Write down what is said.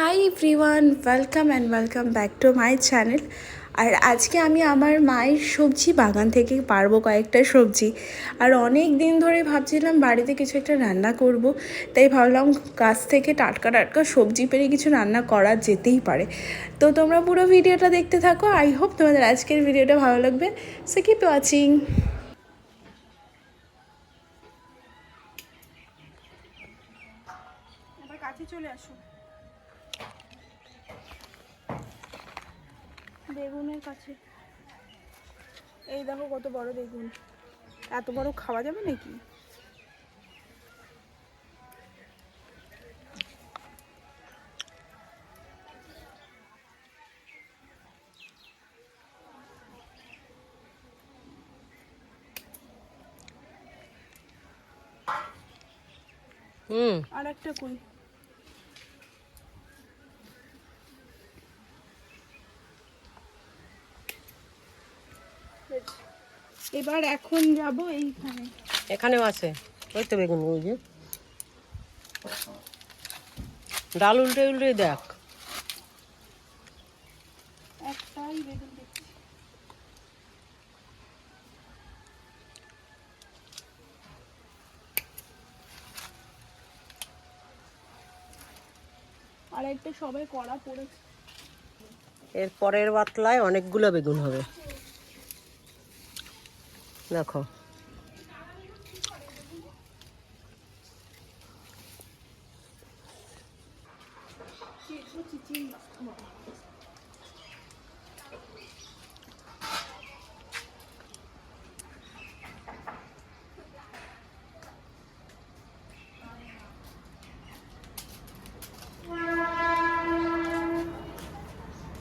Hi everyone welcome and welcome back to my channel আর আজকে আমি আমার মায়ের সবজি বাগান থেকে পারব কয়েকটা সবজি। আর অনেক দিন ধরে ভাবছিলাম বাড়িতে কিছু একটা রান্না করব, তাই ভাবলাম গাছ থেকে টাটকা টাটকা সবজি পেরে কিছু রান্না করা যেতেই পারে। তো তোমরা পুরো ভিডিওটা দেখতে থাকো আই হোপ তোমাদের আজকের ভিডিওটা ভালো লাগবে। সো কিপ ওয়াচিং চলে আসো। বেগুনের কাছে। এই দেখো কত বড় বেগুন। এত বড় খাওয়া যাবে নাকি? হুম। আর একটা কই? এবার এখন যাব এইখানে। এখানেও আছে। ওই তো বেগুন ওই যে। ডাল উল্টে উল্টে দেখ। একটাই বেগুন দেখছি। আর একটা সবাই কড়া পড়েছে। এর পরের বাতলায় অনেকগুলো বেগুন হবে। দেখো